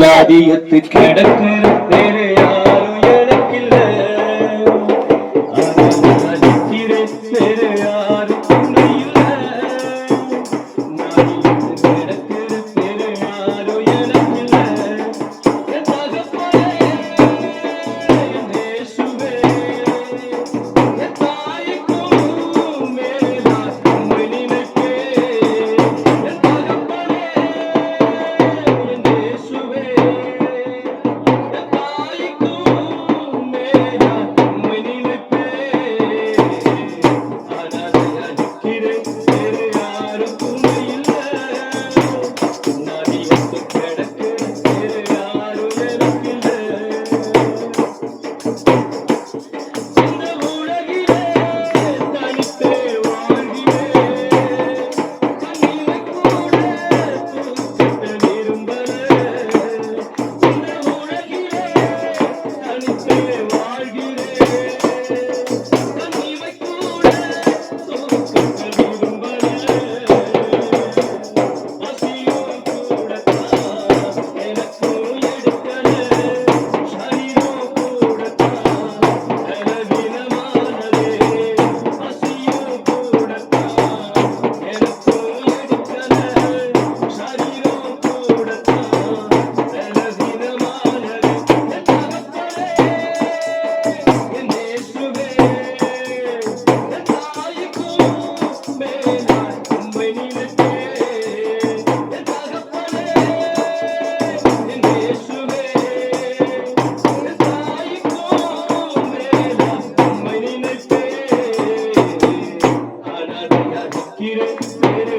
ஜாதியத்து கிடக்குற வேற யாரும் எனக்கில்லை. Get it.